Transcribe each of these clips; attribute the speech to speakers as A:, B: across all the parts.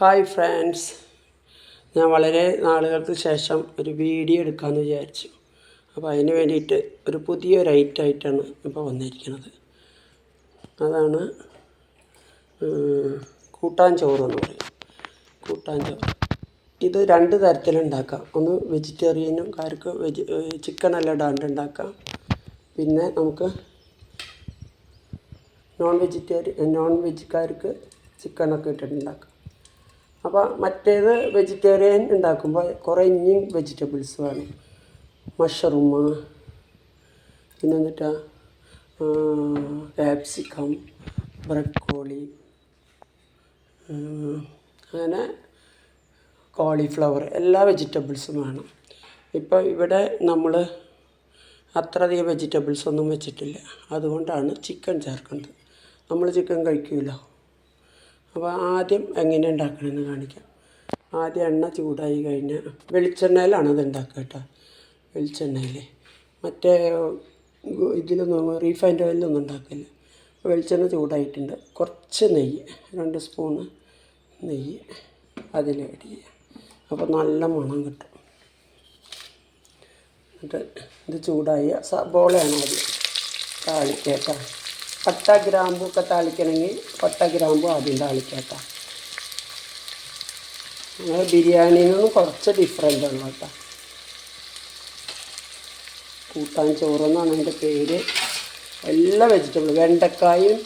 A: Hi friends ഞാൻ വളരെ നാളുകൾക്ക് ശേഷം ഒരു വീഡിയോ എടുക്കാമെന്ന് വിചാരിച്ചു. അപ്പോൾ അതിന് വേണ്ടിയിട്ട് ഒരു പുതിയൊരു ഐറ്റമായിട്ടാണ് ഇപ്പോൾ വന്നിരിക്കുന്നത്. അതാണ് കൂട്ടാൻ ചോറ് എന്ന് പറയും. കൂട്ടാൻ ചോറ്. ഇത് രണ്ട് തരത്തിലുണ്ടാക്കാം. ഒന്ന് വെജിറ്റേറിയനും കാർക്ക് വെജി ചിക്കൻ അല്ല ഇടാണ്ട് ഉണ്ടാക്കാം. പിന്നെ നമുക്ക് നോൺ വെജിറ്റേറിയൻ നോൺ വെജിക്കാർക്ക് ചിക്കനൊക്കെ ഇട്ടിട്ടുണ്ടാക്കാം. അപ്പോൾ മറ്റേത് വെജിറ്റേറിയൻ ഉണ്ടാക്കുമ്പോൾ കുറേ വെജിറ്റബിൾസ് വേണം. മഷ്റൂം പിന്നെ എന്നിട്ടാ ക്യാപ്സിക്കം ബ്രക്കോളി അങ്ങനെ കോളിഫ്ലവർ എല്ലാ വെജിറ്റബിൾസും വേണം. ഇപ്പോൾ ഇവിടെ നമ്മൾ അത്രയധികം വെജിറ്റബിൾസ് ഒന്നും വെച്ചിട്ടില്ല. അതുകൊണ്ടാണ് ചിക്കൻ ചേർക്കുന്നത്. നമ്മൾ ചിക്കൻ കഴിക്കുമല്ലോ അപ്പോൾ ആദ്യം എങ്ങനെ ഉണ്ടാക്കണമെന്ന് കാണിക്കാം. ആദ്യം എണ്ണ ചൂടായി കഴിഞ്ഞാൽ വെളിച്ചെണ്ണയിലാണ് അത് ഉണ്ടാക്കുക കേട്ടോ. വെളിച്ചെണ്ണയിൽ മറ്റേ ഇതിലൊന്നും റീഫൈൻഡ് ഓയിലൊന്നും ഉണ്ടാക്കില്ല. വെളിച്ചെണ്ണ ചൂടായിട്ടുണ്ട്. കുറച്ച് നെയ്യ് രണ്ട് സ്പൂണ് നെയ്യ് അതിൽ ആഡ് അപ്പോൾ നല്ല മണം കിട്ടും. എന്നിട്ട് ഇത് ചൂടായ സബോളയാണ് ആദ്യം താളിക്കേട്ടോ പട്ട ഗ്രാമ്പു ഒക്കെ താളിക്കണമെങ്കിൽ പട്ട ഗ്രാമ്പു ആദ്യം താളിക്കാട്ടോ. ഞങ്ങൾ ബിരിയാണിയിൽ നിന്നും കുറച്ച് ഡിഫറെന്റ് ഉള്ളു കേട്ടോ. കൂട്ടാൻ ചോറെന്നാണ് അതിന്റെ പേര്. എല്ലാ വെജിറ്റബിളും വെണ്ടക്കായും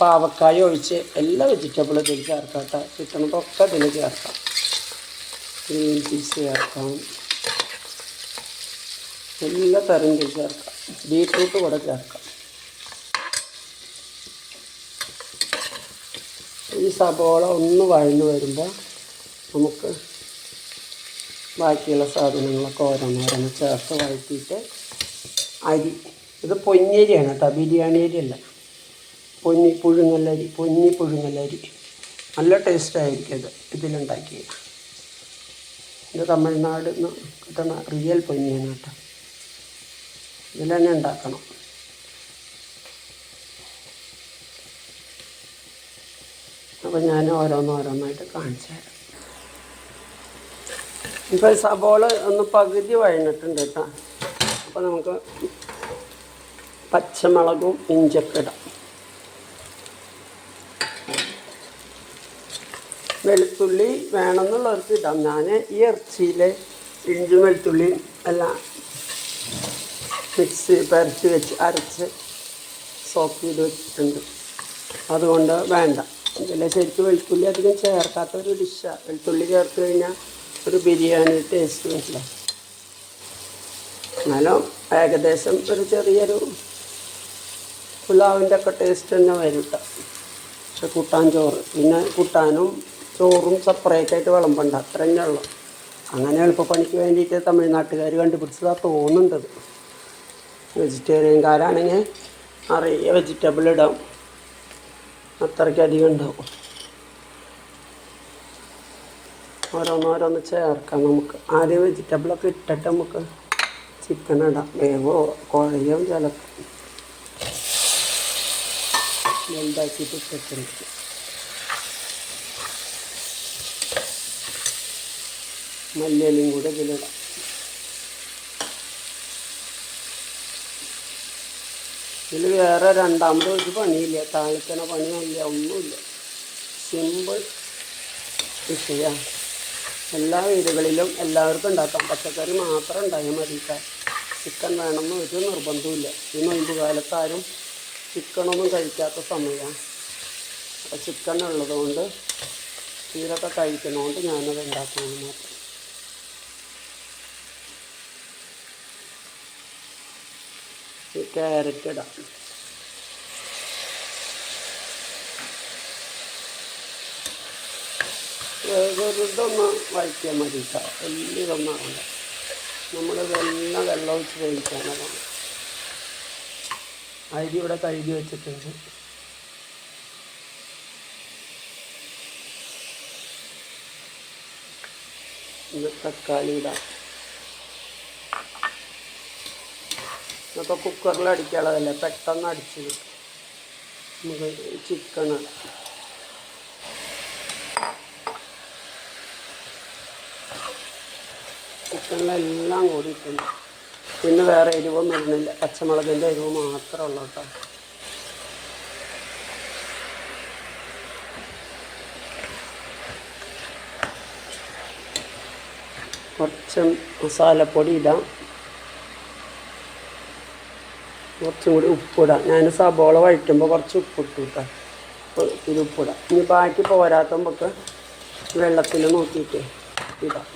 A: പാവക്കായും ഒഴിച്ച് എല്ലാ വെജിറ്റബിളും ഇതിൽ ചേർക്കാം കേട്ടോ. കിട്ടണതൊക്കെ ഇതിൽ ചേർക്കാം. ഗ്രീൻ പീസ് ചേർക്കാം. എല്ലാ തരം ചേർക്കാം. ബീട്രൂട്ട് കൂടെ ചേർക്കാം. ഈ സബോള ഒന്ന് വഴന്നു വരുമ്പോൾ നമുക്ക് ബാക്കിയുള്ള സാധനങ്ങളൊക്കെ ഓരോന്നോരോന്ന് ചേർത്ത് വഴറ്റിയിട്ട് അരി. ഇത് പൊന്നരിയാണ് കേട്ടോ ബിരിയാണി അരി അല്ല. പൊന്നി പുഴുങ്ങലരി പൊന്നി പുഴുങ്ങലരി. നല്ല ടേസ്റ്റായിരിക്കും ഇത് ഇതിലുണ്ടാക്കിയ. ഇത് തമിഴ്നാട് കിട്ടുന്ന റിയൽ പൊന്നിയാണ് കേട്ടോ. ഇതിൽ തന്നെ ഉണ്ടാക്കണം. അപ്പോൾ ഞാൻ ഓരോന്നോരോന്നായിട്ട് കാണിച്ചു തരാം. ഇപ്പോൾ സബോള ഒന്ന് പകുതി വഴഞ്ഞിട്ടുണ്ട് കേട്ടോ. അപ്പോൾ നമുക്ക് പച്ചമുളകും ഇഞ്ചൊക്കെ ഇടാം. വെളുത്തുള്ളി വേണമെന്നുള്ളവർക്ക് ഇടാം. ഞാൻ ഈ ഇറച്ചിയിൽ ഇഞ്ചി വെളുത്തുള്ളി എല്ലാം മിക്സ് പരച്ച് വെച്ച് അരച്ച് സോപ്പ് ചെയ്ത് വെച്ചിട്ടുണ്ട്. അതുകൊണ്ട് വേണ്ട. ഇതിൽ ശരിക്കും വെളുത്തുള്ളി അധികം ചേർക്കാത്ത ഒരു ഡിഷാണ് വെളുത്തുള്ളി ചേർത്ത് കഴിഞ്ഞാൽ ഒരു ബിരിയാണി ടേസ്റ്റ് വരില്ല. എന്നാലും ഏകദേശം ഒരു ചെറിയൊരു പുലാവിന്റെ ഒക്കെ ടേസ്റ്റ് തന്നെ വരും പക്ഷെ കൂട്ടാൻ ചോറ്. പിന്നെ കുട്ടാനും ചോറും സെപ്പറേറ്റ് ആയിട്ട് വിളമ്പണ്ട. അത്ര തന്നെ ഉള്ളു. അങ്ങനെ എളുപ്പപ്പണിക്ക് വേണ്ടിയിട്ട് തമിഴ്നാട്ടുകാർ കണ്ടുപിടിച്ചതാണ് തോന്നുന്നുണ്ടത്. വെജിറ്റേറിയൻകാരാണെങ്കിൽ നിറയെ വെജിറ്റബിൾ ഇടാം. അത്രയ്ക്ക് അധികം ഉണ്ടാവും. ഓരോന്നോരോന്ന് ചേർക്കാം നമുക്ക്. ആദ്യം വെജിറ്റബിളൊക്കെ ഇട്ടിട്ട് നമുക്ക് ചിക്കൻ ഇടാം. വേവോ കുഴയോ ചിലപ്പോൾ വലുതാക്കിയിട്ട് ഇട്ടിട്ടുണ്ട്. മല്ലിയിലും കൂടെ ഇതിലിടാം. ഇതിൽ വേറെ രണ്ടാമത് ഒരു പണിയില്ല. താളിക്കണ പണിയില്ല ഒന്നുമില്ല. സിമ്പിൾ വിഷയമാണ് എല്ലാ വീടുകളിലും എല്ലാവർക്കും ഉണ്ടാക്കാം. പച്ചക്കറി മാത്രം ഉണ്ടായാൽ മതി. ചിക്കൻ വേണമെന്ന് ഒരു നിർബന്ധമില്ല ഈ നൊമ്പ് കാലത്താരും ചിക്കണൊന്നും കഴിക്കാത്ത സമയമാണ് അപ്പോൾ ചിക്കൻ ഉള്ളതുകൊണ്ട് ഇതൊക്കെ കഴിക്കുന്നതുകൊണ്ട് ഞാനത് ഉണ്ടാക്കണമെന്ന് മാത്രം. ക്യാരറ്റ് ഇടാം വെറുതെ ഒന്ന് വഴറ്റിയാൽ മതി വലിയതൊന്നാണ് ആവണ്ട. നമ്മളിതെല്ലാം വെള്ളം ഒഴിച്ച് വേവിക്കാനാണ് അരി ഇവിടെ കഴുകി വെച്ചിട്ടുണ്ട്. തക്കാളി ഇടാം. ഇന്നിപ്പോൾ കുക്കറിൽ അടിക്കാനുള്ളതല്ലേ? പെട്ടെന്ന് അടിച്ച് നമുക്ക് ചിക്കൻ ചിക്കനിലെല്ലാം കൂടി ഇട്ടുണ്ട് പിന്നെ വേറെ എരിവൊന്നും ഇടുന്നില്ല. പച്ചമുളകിന്റെ എരിവ് മാത്രമേ ഉള്ളൂ കേട്ടോ. കുറച്ച് മസാലപ്പൊടി ഇടാം. കുറച്ചും കൂടി ഉപ്പിടാം. ഞാൻ സബോള വഴറ്റുമ്പോൾ കുറച്ച് ഉപ്പിട്ടു കേട്ടോ അപ്പോൾ ഇത് ഉപ്പിടാം. ഇനി ബാക്കി പോരാത്തുമ്പോൾക്ക് വെള്ളത്തിൽ നോക്കിയിട്ട് ഇടാം.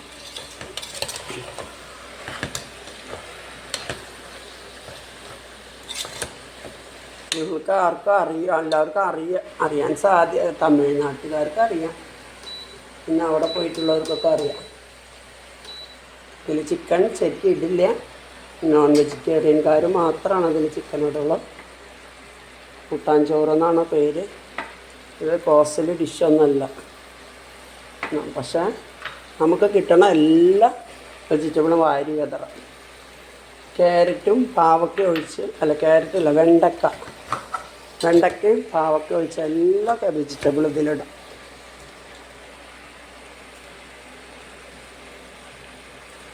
A: നിങ്ങൾക്ക് ആർക്കും അറിയാം എല്ലാവർക്കും അറിയാം. അറിയാൻ സാധ്യ തമിഴ്നാട്ടുകാർക്ക് അറിയാം. പിന്നെ അവിടെ പോയിട്ടുള്ളവർക്കൊക്കെ അറിയാം. ഇതിൽ ചിക്കൻ ശരിക്കും ഇടില്ല നോൺ വെജിറ്റേറിയൻകാർ മാത്രമാണ് അതിന് ചിക്കൻ ഇടുള്ളൂ ചോറെന്നാണ് പേര്? ഇത് കോസ്റ്റലി ഡിഷൊന്നുമല്ല പക്ഷേ നമുക്ക് കിട്ടണ എല്ലാ വെജിറ്റബിളും വാരി വിതറ. ക്യാരറ്റും പാവക്ക ഒഴിച്ച് അല്ല ക്യാരറ്റ് അല്ല വെണ്ടക്ക വെണ്ടക്കയും പാവക്ക ഒഴിച്ച് എല്ലാ വെജിറ്റബിളും ഇതിലിടാം.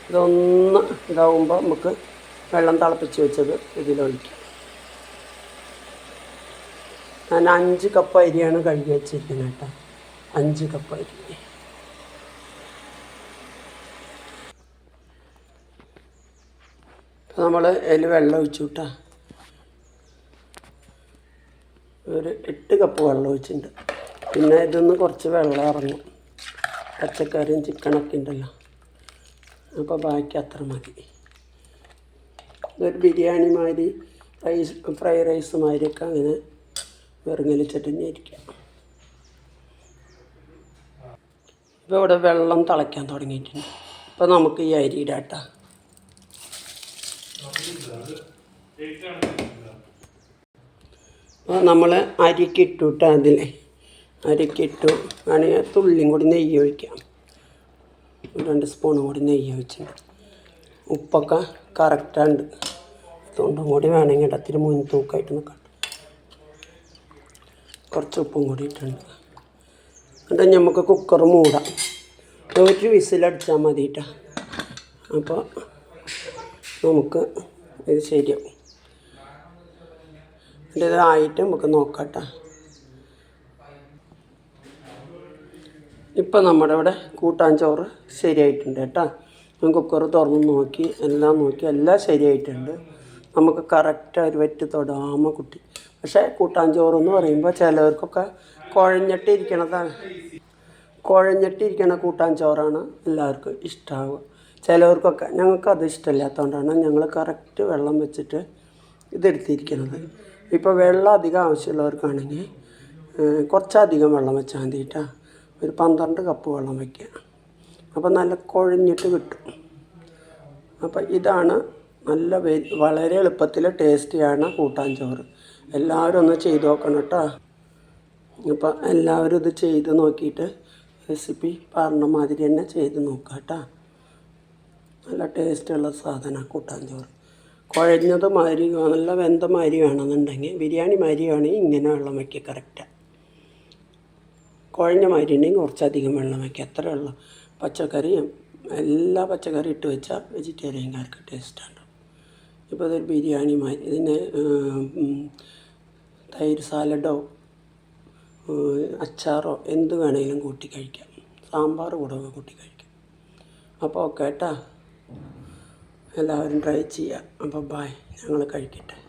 A: ഇതൊന്ന് ഇതാവുമ്പോൾ നമുക്ക് വെള്ളം തിളപ്പിച്ച് വെച്ചത് ഇതിലൊഴിക്കും ഞാൻ അഞ്ച് കപ്പ് അരിയാണ് കഴുകി വെച്ചിരിക്കുന്നത് കേട്ടോ. അഞ്ച് കപ്പ് അരി. ഇപ്പം നമ്മൾ അതിൽ വെള്ളം ഒഴിച്ചു കിട്ടാ. ഒരു എട്ട് കപ്പ് വെള്ളം ഒഴിച്ചിട്ടുണ്ട്. പിന്നെ ഇതൊന്ന് കുറച്ച് വെള്ളം ഇറങ്ങും. പച്ചക്കറിയും ചിക്കനൊക്കെ ഉണ്ടല്ലോ. അപ്പോൾ ബാക്കി അത്ര മതി. ഇതൊരു ബിരിയാണി മാതിരി റൈസ് ഫ്രൈ റൈസ് മാതിരിയൊക്കെ അങ്ങനെ വെറുങ്ങലിച്ചിട്ട് തന്നെ ഇരിക്കാം. ഇവിടെ വെള്ളം തിളയ്ക്കാൻ തുടങ്ങിയിട്ടുണ്ട്. ഇപ്പം നമുക്ക് ഈ അരി ഇടാട്ട. നമ്മൾ അരിക്കിട്ടു കേട്ടോ അതിൽ അരിക്കിട്ടു വേണമെങ്കിൽ തുള്ളിയും കൂടി നെയ്യ് ഒഴിക്കാം. ഒരു രണ്ട് സ്പൂണും കൂടി നെയ്യ് ഒഴിച്ചിട്ടുണ്ട് ഉപ്പൊക്കെ കറക്റ്റാണ്ട് അതുകൊണ്ടും കൂടി വേണമെങ്കിൽ ഇടത്തിൽ മുൻതൂക്കമായിട്ട് നിൽക്കട്ടെ കുറച്ച് ഉപ്പും കൂടി ഇട്ടുണ്ട് എന്നിട്ട് നമുക്ക് കുക്കർ മൂടാം. ഒരു വിസിലടിച്ചാൽ മതി കേട്ടോ. അപ്പോൾ നമുക്ക് ഇത് ശരിയാവും. എന്നിട്ട് ഇതായിട്ട് നമുക്ക് നോക്കട്ടെ കേട്ടോ. ഇപ്പം നമ്മുടെ ഇവിടെ കൂട്ടാൻ ചോറ് ശരിയായിട്ടുണ്ട് കേട്ടോ. ഞാൻ കുക്കർ തുറന്ന് നോക്കി എല്ലാം നോക്കി എല്ലാം ശരിയായിട്ടുണ്ട്. നമുക്ക് കറക്റ്റ് ഒരു വെറ്റ് തൊടാമ കുട്ടി. പക്ഷേ കൂട്ടാൻ ചോറ് എന്ന് പറയുമ്പോൾ ചിലവർക്കൊക്കെ കുഴഞ്ഞിട്ടിരിക്കണതാണ്. കുഴഞ്ഞിട്ടിരിക്കണ കൂട്ടാൻ ചോറാണ് എല്ലാവർക്കും ഇഷ്ടമാവുക ചിലവർക്കൊക്കെ ഞങ്ങൾക്ക് അത് ഇഷ്ടമില്ലാത്തതുകൊണ്ടാണ് ഞങ്ങൾ കറക്റ്റ് വെള്ളം വെച്ചിട്ട് ഇതെടുത്തിരിക്കുന്നത് ഇപ്പോൾ വെള്ളം അധികം ആവശ്യമുള്ളവർക്കാണെങ്കിൽ കുറച്ചധികം വെള്ളം വെച്ചാൽ മതി കേട്ടോ ഒരു പന്ത്രണ്ട് കപ്പ് വെള്ളം വയ്ക്കുക അപ്പോൾ നല്ല കുഴഞ്ഞിട്ട് കിട്ടും. അപ്പോൾ ഇതാണ് നല്ല വളരെ എളുപ്പത്തിൽ ടേസ്റ്റിയാണ് കൂട്ടാൻ ചോറ്. എല്ലാവരും ഒന്ന് ചെയ്ത് നോക്കണം കേട്ടോ. അപ്പോൾ എല്ലാവരും ഇത് ചെയ്ത് നോക്കിയിട്ട് റെസിപ്പി പറഞ്ഞ മാതിരി തന്നെ ചെയ്ത് നോക്കുക കേട്ടോ. നല്ല ടേസ്റ്റുള്ള സാധനമാണ് കൂട്ടാൻ ചോറ്. കുഴഞ്ഞത് മാതിരി നല്ല വെന്ത മാതിരി വേണമെന്നുണ്ടെങ്കിൽ ബിരിയാണി മാതിരി വേണമെങ്കിൽ ഇങ്ങനെ വെള്ളം വയ്ക്കുക കറക്റ്റാണ് കുഴഞ്ഞ മാതിരി ഉണ്ടെങ്കിൽ കുറച്ചധികം വെള്ളം വയ്ക്കുക എത്ര വെള്ളം പച്ചക്കറിയും എല്ലാ പച്ചക്കറി ഇട്ട് വെച്ചാൽ വെജിറ്റേറിയൻകാർക്ക് ടേസ്റ്റാണ് ഇപ്പോൾ അതൊരു ബിരിയാണി മാതിരി ഇതിന് തൈര് സാലഡോ അച്ചാറോ എന്ത് വേണമെങ്കിലും കൂട്ടി കഴിക്കാം. സാമ്പാർ കൂടെ കൂട്ടി കഴിക്കാം. അപ്പോൾ ഓക്കെ കേട്ടോ. എല്ലാവരും ട്രൈ ചെയ്യുക. അപ്പോൾ ബായ്. ഞങ്ങൾ കഴിക്കട്ടെ.